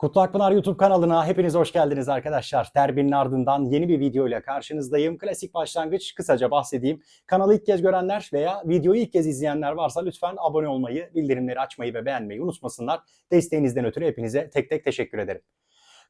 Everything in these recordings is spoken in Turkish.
Kutlu Akpınar YouTube kanalına hepiniz hoş geldiniz arkadaşlar. Derbinin ardından yeni bir video ile karşınızdayım. Klasik başlangıç kısaca bahsedeyim. Kanalı ilk kez görenler veya videoyu ilk kez izleyenler varsa lütfen abone olmayı, bildirimleri açmayı ve beğenmeyi unutmasınlar. Desteğinizden ötürü hepinize tek tek teşekkür ederim.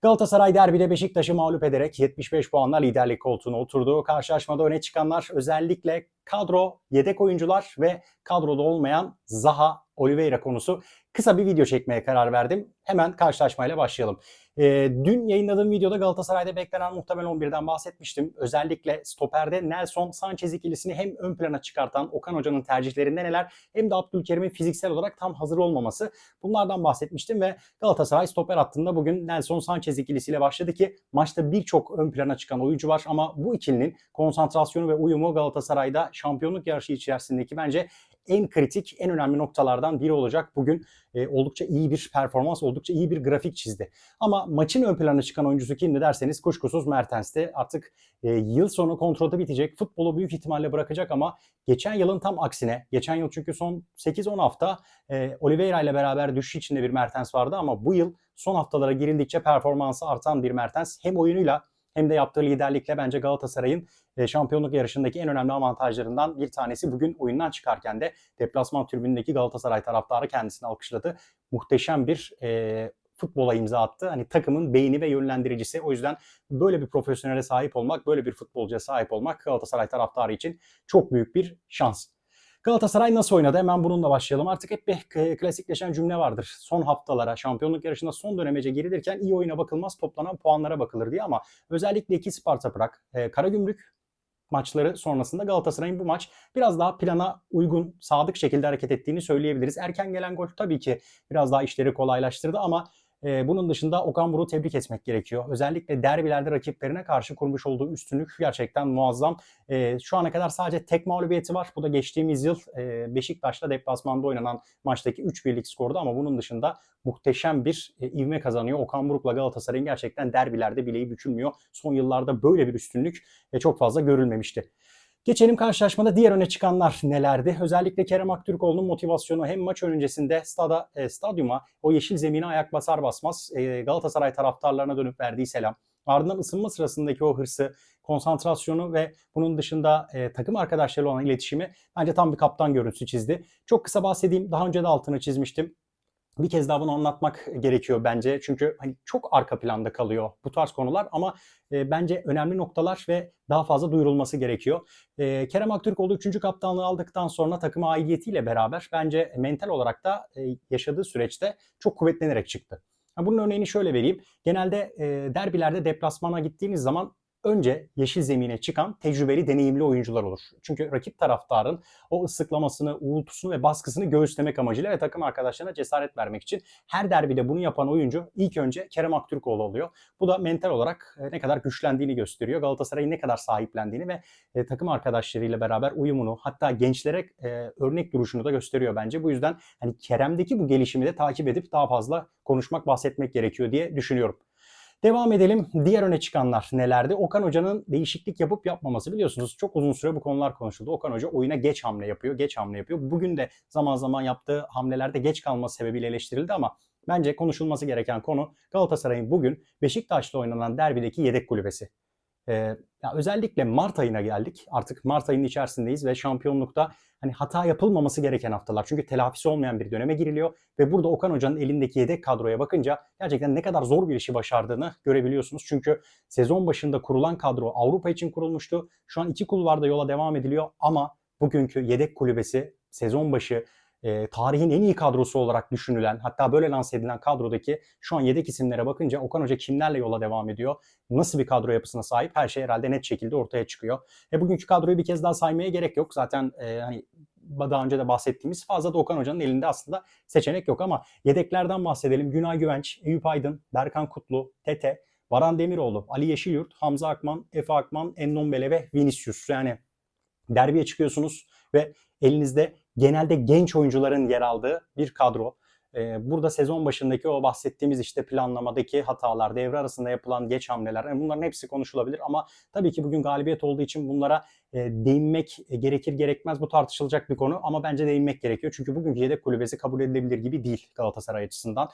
Galatasaray derbide Beşiktaş'ı mağlup ederek 75 puanla liderlik koltuğuna oturdu. Karşılaşmada öne çıkanlar özellikle kadro, yedek oyuncular ve kadroda olmayan Zaha, Oliveira konusu. Kısa bir video çekmeye karar verdim. Hemen karşılaşmayla başlayalım. Ee, dün yayınladığım videoda Galatasaray'da beklenen muhtemel 11'den bahsetmiştim. Özellikle stoperde Nelson Sanchez ikilisini hem ön plana çıkartan Okan Hoca'nın tercihlerinde neler hem de Abdülkerim'in fiziksel olarak tam hazır olmaması. Bunlardan bahsetmiştim ve Galatasaray stoper hattında bugün Nelson Sanchez ikilisiyle başladı ki maçta birçok ön plana çıkan oyuncu var ama bu ikilinin konsantrasyonu ve uyumu Galatasaray'da şampiyonluk yarışı içerisindeki bence en kritik, en önemli noktalardan biri olacak. Bugün e, oldukça iyi bir performans, oldukça iyi bir grafik çizdi. Ama maçın ön plana çıkan oyuncusu kimdi derseniz kuşkusuz Mertens'ti. Artık e, yıl sonu kontratı bitecek. Futbolu büyük ihtimalle bırakacak ama geçen yılın tam aksine, geçen yıl çünkü son 8-10 hafta e, Oliveira ile beraber düşüş içinde bir Mertens vardı ama bu yıl son haftalara girildikçe performansı artan bir Mertens hem oyunuyla hem de yaptığı liderlikle bence Galatasaray'ın e, şampiyonluk yarışındaki en önemli avantajlarından bir tanesi bugün oyundan çıkarken de deplasman tribünündeki Galatasaray taraftarı kendisini alkışladı. Muhteşem bir e, futbola imza attı. Hani takımın beyni ve yönlendiricisi. O yüzden böyle bir profesyonele sahip olmak, böyle bir futbolcuya sahip olmak Galatasaray taraftarı için çok büyük bir şans. Galatasaray nasıl oynadı? Hemen bununla başlayalım. Artık hep bir klasikleşen cümle vardır. Son haftalara, şampiyonluk yarışında son dönemece girilirken iyi oyuna bakılmaz, toplanan puanlara bakılır diye ama özellikle iki Sparta Prag, e, Karagümrük maçları sonrasında Galatasaray'ın bu maç biraz daha plana uygun, sadık şekilde hareket ettiğini söyleyebiliriz. Erken gelen gol tabii ki biraz daha işleri kolaylaştırdı ama e, bunun dışında Okan Buruk'u tebrik etmek gerekiyor. Özellikle derbilerde rakiplerine karşı kurmuş olduğu üstünlük gerçekten muazzam. E, şu ana kadar sadece tek mağlubiyeti var. Bu da geçtiğimiz yıl e, Beşiktaş'la deplasmanda oynanan maçtaki 3-1'lik skordu ama bunun dışında muhteşem bir e, ivme kazanıyor. Okan Buruk'la Galatasaray'ın gerçekten derbilerde bileği bükülmüyor. Son yıllarda böyle bir üstünlük e, çok fazla görülmemişti. Geçelim karşılaşmada diğer öne çıkanlar nelerdi? Özellikle Kerem Aktürkoğlu'nun motivasyonu hem maç öncesinde stada, e, stadyuma o yeşil zemine ayak basar basmaz e, Galatasaray taraftarlarına dönüp verdiği selam. Ardından ısınma sırasındaki o hırsı, konsantrasyonu ve bunun dışında e, takım arkadaşlarıyla olan iletişimi bence tam bir kaptan görüntüsü çizdi. Çok kısa bahsedeyim. Daha önce de altını çizmiştim bir kez daha bunu anlatmak gerekiyor bence. Çünkü hani çok arka planda kalıyor bu tarz konular ama e, bence önemli noktalar ve daha fazla duyurulması gerekiyor. E, Kerem Aktürkoğlu 3. kaptanlığı aldıktan sonra takıma aidiyetiyle beraber bence mental olarak da e, yaşadığı süreçte çok kuvvetlenerek çıktı. Bunun örneğini şöyle vereyim. Genelde e, derbilerde deplasmana gittiğiniz zaman önce yeşil zemine çıkan tecrübeli, deneyimli oyuncular olur. Çünkü rakip taraftarın o ıslıklamasını, uğultusunu ve baskısını göğüslemek amacıyla ve takım arkadaşlarına cesaret vermek için her derbide bunu yapan oyuncu ilk önce Kerem Aktürkoğlu oluyor. Bu da mental olarak e, ne kadar güçlendiğini gösteriyor. Galatasaray'ın ne kadar sahiplendiğini ve e, takım arkadaşlarıyla beraber uyumunu hatta gençlere e, örnek duruşunu da gösteriyor bence. Bu yüzden hani Kerem'deki bu gelişimi de takip edip daha fazla konuşmak, bahsetmek gerekiyor diye düşünüyorum. Devam edelim. Diğer öne çıkanlar nelerdi? Okan Hoca'nın değişiklik yapıp yapmaması biliyorsunuz çok uzun süre bu konular konuşuldu. Okan Hoca oyuna geç hamle yapıyor, geç hamle yapıyor. Bugün de zaman zaman yaptığı hamlelerde geç kalması sebebiyle eleştirildi ama bence konuşulması gereken konu Galatasaray'ın bugün Beşiktaş'la oynanan derbideki yedek kulübesi. Ee, ya özellikle Mart ayına geldik. Artık Mart ayının içerisindeyiz ve şampiyonlukta hani hata yapılmaması gereken haftalar. Çünkü telafisi olmayan bir döneme giriliyor ve burada Okan Hoca'nın elindeki yedek kadroya bakınca gerçekten ne kadar zor bir işi başardığını görebiliyorsunuz. Çünkü sezon başında kurulan kadro Avrupa için kurulmuştu. Şu an iki kulvarda yola devam ediliyor ama bugünkü yedek kulübesi sezon başı e, tarihin en iyi kadrosu olarak düşünülen hatta böyle lanse edilen kadrodaki şu an yedek isimlere bakınca Okan Hoca kimlerle yola devam ediyor? Nasıl bir kadro yapısına sahip? Her şey herhalde net şekilde ortaya çıkıyor. E, bugünkü kadroyu bir kez daha saymaya gerek yok. Zaten e, hani daha önce de bahsettiğimiz fazla da Okan Hoca'nın elinde aslında seçenek yok ama yedeklerden bahsedelim. Günay Güvenç, Eyüp Aydın, Berkan Kutlu, Tete, Baran Demiroğlu, Ali Yeşilyurt, Hamza Akman, Efe Akman, Endombele ve Vinicius. Yani derbiye çıkıyorsunuz ve elinizde genelde genç oyuncuların yer aldığı bir kadro. Ee, burada sezon başındaki o bahsettiğimiz işte planlamadaki hatalar, devre arasında yapılan geç hamleler yani bunların hepsi konuşulabilir ama tabii ki bugün galibiyet olduğu için bunlara e, değinmek gerekir gerekmez bu tartışılacak bir konu ama bence değinmek gerekiyor. Çünkü bugünkü yedek kulübesi kabul edilebilir gibi değil Galatasaray açısından.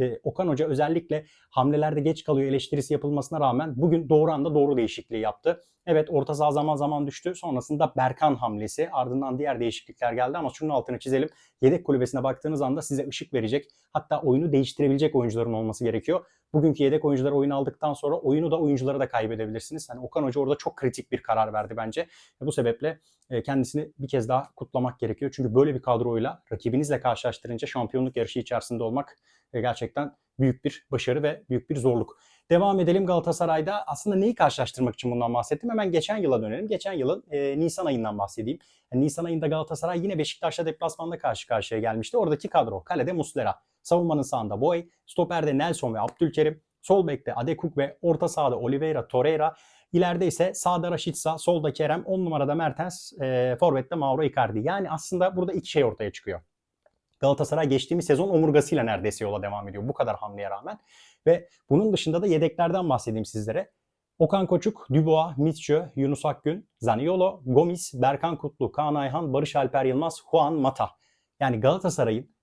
E, Okan Hoca özellikle hamlelerde geç kalıyor eleştirisi yapılmasına rağmen bugün doğru anda doğru değişikliği yaptı. Evet orta saha zaman zaman düştü. Sonrasında Berkan hamlesi ardından diğer değişiklikler geldi ama şunun altını çizelim. Yedek kulübesine baktığınız anda size ışık verecek hatta oyunu değiştirebilecek oyuncuların olması gerekiyor. Bugünkü yedek oyuncular oyunu aldıktan sonra oyunu da oyuncuları da kaybedebilirsiniz. Hani Okan Hoca orada çok kritik bir karar verdi bence. Bu sebeple e, kendisini bir kez daha kutlamak gerekiyor. Çünkü böyle bir kadroyla rakibinizle karşılaştırınca şampiyonluk yarışı içerisinde olmak e, gerçekten büyük bir başarı ve büyük bir zorluk. Devam edelim Galatasaray'da. Aslında neyi karşılaştırmak için bundan bahsettim? Hemen geçen yıla dönelim. Geçen yılın e, Nisan ayından bahsedeyim. Yani Nisan ayında Galatasaray yine Beşiktaş'la deplasmanda karşı karşıya gelmişti. Oradaki kadro. Kalede Muslera. Savunmanın sağında Boy. Stoperde Nelson ve Abdülkerim. Sol bekte Adekuk ve orta sahada Oliveira, Torreira. İleride ise sağda Raşitsa, solda Kerem, 10 numarada Mertens, e, forvette Mauro Icardi. Yani aslında burada iki şey ortaya çıkıyor. Galatasaray geçtiğimiz sezon omurgasıyla neredeyse yola devam ediyor bu kadar hamleye rağmen. Ve bunun dışında da yedeklerden bahsedeyim sizlere. Okan Koçuk, Dubois, Mitchell, Yunus Akgün, Zaniolo, Gomis, Berkan Kutlu, Kaan Ayhan, Barış Alper Yılmaz, Juan Mata. Yani Galatasaray'ın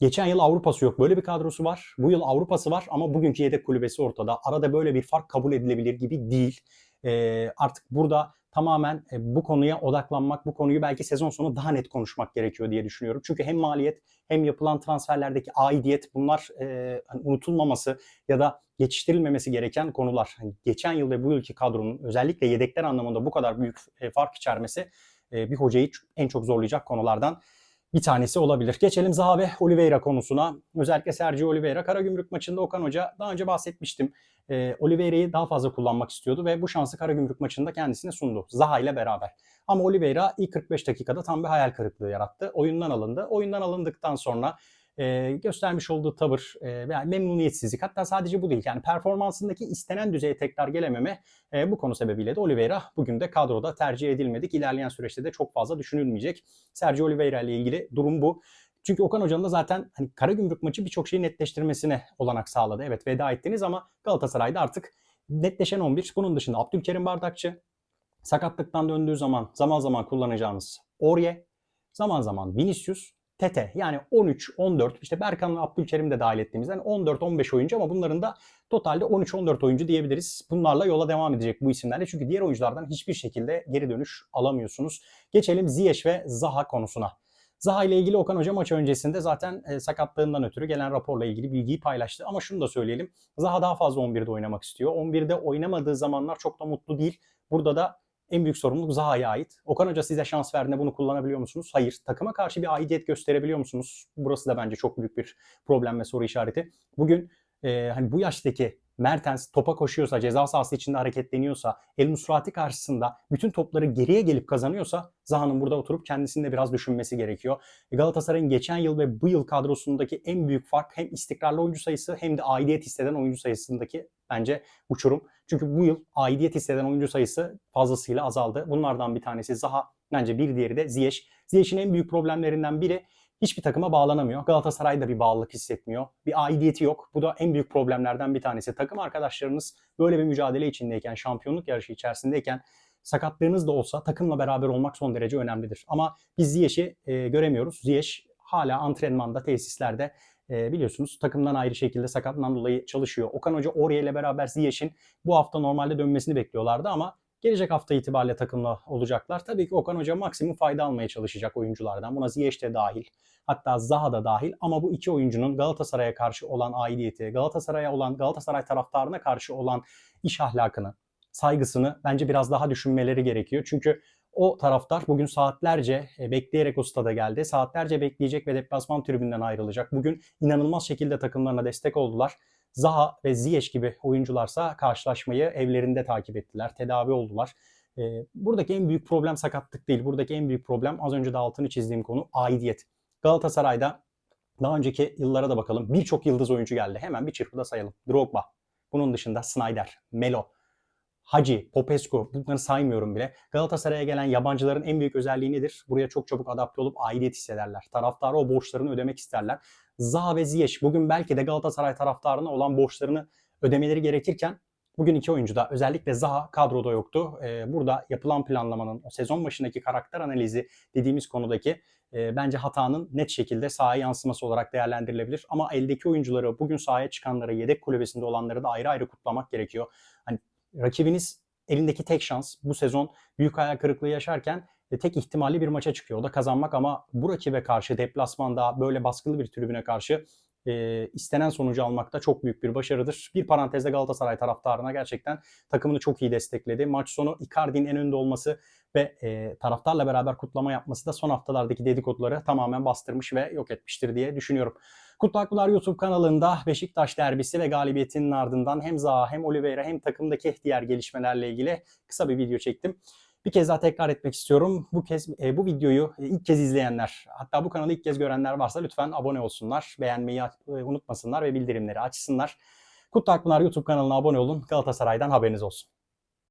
geçen yıl Avrupa'sı yok. Böyle bir kadrosu var. Bu yıl Avrupa'sı var ama bugünkü yedek kulübesi ortada. Arada böyle bir fark kabul edilebilir gibi değil. Ee, artık burada tamamen e, bu konuya odaklanmak, bu konuyu belki sezon sonu daha net konuşmak gerekiyor diye düşünüyorum. Çünkü hem maliyet hem yapılan transferlerdeki aidiyet bunlar e, hani unutulmaması ya da geçiştirilmemesi gereken konular. Hani geçen yıl ve bu yılki kadronun özellikle yedekler anlamında bu kadar büyük e, fark içermesi e, bir hocayı en çok zorlayacak konulardan bir tanesi olabilir. Geçelim Zaha ve Oliveira konusuna. Özellikle Sergio Oliveira. Karagümrük maçında Okan Hoca daha önce bahsetmiştim. E, Oliveira'yı daha fazla kullanmak istiyordu ve bu şansı Karagümrük maçında kendisine sundu. Zaha ile beraber. Ama Oliveira ilk 45 dakikada tam bir hayal kırıklığı yarattı. Oyundan alındı. Oyundan alındıktan sonra e, göstermiş olduğu tavır e, yani memnuniyetsizlik hatta sadece bu değil yani performansındaki istenen düzeye tekrar gelememe e, bu konu sebebiyle de Oliveira bugün de kadroda tercih edilmedik. İlerleyen süreçte de çok fazla düşünülmeyecek. Sergio Oliveira ile ilgili durum bu. Çünkü Okan Hoca'nın da zaten hani Karagümrük maçı birçok şeyi netleştirmesine olanak sağladı. Evet veda ettiniz ama Galatasaray'da artık netleşen 11. Bunun dışında Abdülkerim Bardakçı, sakatlıktan döndüğü zaman zaman zaman kullanacağınız Orye, zaman zaman Vinicius, Tete yani 13, 14 işte Berkan ve Abdülkerim de dahil ettiğimizden 14, 15 oyuncu ama bunların da totalde 13, 14 oyuncu diyebiliriz. Bunlarla yola devam edecek bu isimlerle çünkü diğer oyunculardan hiçbir şekilde geri dönüş alamıyorsunuz. Geçelim Ziyech ve Zaha konusuna. Zaha ile ilgili Okan Hoca maç öncesinde zaten e, sakatlığından ötürü gelen raporla ilgili bilgiyi paylaştı. Ama şunu da söyleyelim. Zaha daha fazla 11'de oynamak istiyor. 11'de oynamadığı zamanlar çok da mutlu değil. Burada da en büyük sorumluluk Zaha'ya ait. Okan Hoca size şans verdiğinde bunu kullanabiliyor musunuz? Hayır. Takıma karşı bir aidiyet gösterebiliyor musunuz? Burası da bence çok büyük bir problem ve soru işareti. Bugün e, hani bu yaştaki Mertens topa koşuyorsa, ceza sahası içinde hareketleniyorsa, El Nusrati karşısında bütün topları geriye gelip kazanıyorsa Zaha'nın burada oturup kendisini de biraz düşünmesi gerekiyor. Galatasaray'ın geçen yıl ve bu yıl kadrosundaki en büyük fark hem istikrarlı oyuncu sayısı hem de aidiyet hisseden oyuncu sayısındaki bence uçurum. Çünkü bu yıl aidiyet hisseden oyuncu sayısı fazlasıyla azaldı. Bunlardan bir tanesi Zaha, bence bir diğeri de Ziyech. Ziyech'in en büyük problemlerinden biri hiçbir takıma bağlanamıyor. Galatasaray'da bir bağlılık hissetmiyor. Bir aidiyeti yok. Bu da en büyük problemlerden bir tanesi. Takım arkadaşlarınız böyle bir mücadele içindeyken, şampiyonluk yarışı içerisindeyken sakatlığınız da olsa takımla beraber olmak son derece önemlidir. Ama biz Ziyech'i e, göremiyoruz. Ziyech hala antrenmanda, tesislerde e, biliyorsunuz takımdan ayrı şekilde sakatlığından dolayı çalışıyor. Okan Hoca Orye ile beraber Ziyech'in bu hafta normalde dönmesini bekliyorlardı ama gelecek hafta itibariyle takımla olacaklar. Tabii ki Okan Hoca maksimum fayda almaya çalışacak oyunculardan. Buna Ziyech de dahil. Hatta Zaha da dahil ama bu iki oyuncunun Galatasaray'a karşı olan aidiyeti, Galatasaray'a olan Galatasaray taraftarına karşı olan iş ahlakını, saygısını bence biraz daha düşünmeleri gerekiyor. Çünkü o taraftar bugün saatlerce e, bekleyerek o stada geldi. Saatlerce bekleyecek ve deplasman tribünden ayrılacak. Bugün inanılmaz şekilde takımlarına destek oldular. Zaha ve Ziyech gibi oyuncularsa karşılaşmayı evlerinde takip ettiler. Tedavi oldular. E, buradaki en büyük problem sakatlık değil. Buradaki en büyük problem az önce de altını çizdiğim konu aidiyet. Galatasaray'da daha önceki yıllara da bakalım. Birçok yıldız oyuncu geldi. Hemen bir çırpıda sayalım. Drogba. Bunun dışında Snyder, Melo, Hacı, Popescu bunları saymıyorum bile. Galatasaray'a gelen yabancıların en büyük özelliği nedir? Buraya çok çabuk adapte olup aidiyet hissederler. Taraftarı o borçlarını ödemek isterler. Zaha ve Ziyech bugün belki de Galatasaray taraftarına olan borçlarını ödemeleri gerekirken bugün iki oyuncu da özellikle Zaha kadroda yoktu. Ee, burada yapılan planlamanın o sezon başındaki karakter analizi dediğimiz konudaki e, bence hatanın net şekilde sahaya yansıması olarak değerlendirilebilir. Ama eldeki oyuncuları bugün sahaya çıkanları, yedek kulübesinde olanları da ayrı ayrı kutlamak gerekiyor. Rakibiniz elindeki tek şans bu sezon büyük hayal kırıklığı yaşarken e, tek ihtimali bir maça çıkıyor. O da kazanmak ama bu rakibe karşı deplasmanda böyle baskılı bir tribüne karşı e, istenen sonucu almak da çok büyük bir başarıdır. Bir parantezde Galatasaray taraftarına gerçekten takımını çok iyi destekledi. Maç sonu Icardi'nin en önde olması ve e, taraftarla beraber kutlama yapması da son haftalardaki dedikoduları tamamen bastırmış ve yok etmiştir diye düşünüyorum. Kutlu Akbular YouTube kanalında Beşiktaş derbisi ve galibiyetinin ardından hem Zaha hem Oliveira hem takımdaki diğer gelişmelerle ilgili kısa bir video çektim. Bir kez daha tekrar etmek istiyorum. Bu kez e, bu videoyu e, ilk kez izleyenler, hatta bu kanalı ilk kez görenler varsa lütfen abone olsunlar, beğenmeyi e, unutmasınlar ve bildirimleri açsınlar. Kutlu Akpınar YouTube kanalına abone olun. Galatasaray'dan haberiniz olsun.